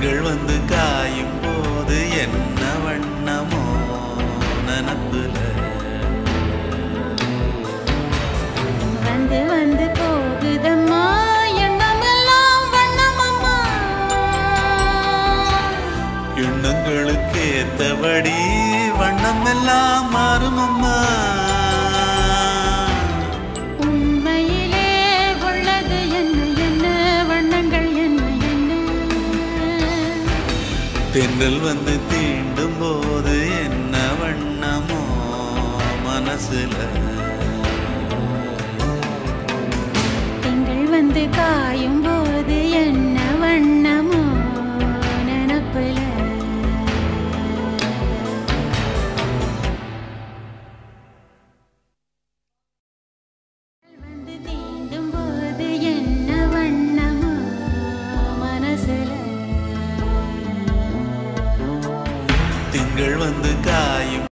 வந்து காயும் போது என்ன வண்ணமோ நனப்புல வந்து வந்து போகுதம்மா எண்ணங்களுக்கு ஏத்தபடி வண்ணம் எல்லாம் மாறுமம்மா. தென்றல் வந்து தீண்டும் போது என்ன வண்ணமோ மனசுல. திங்கள் வந்து காயும்.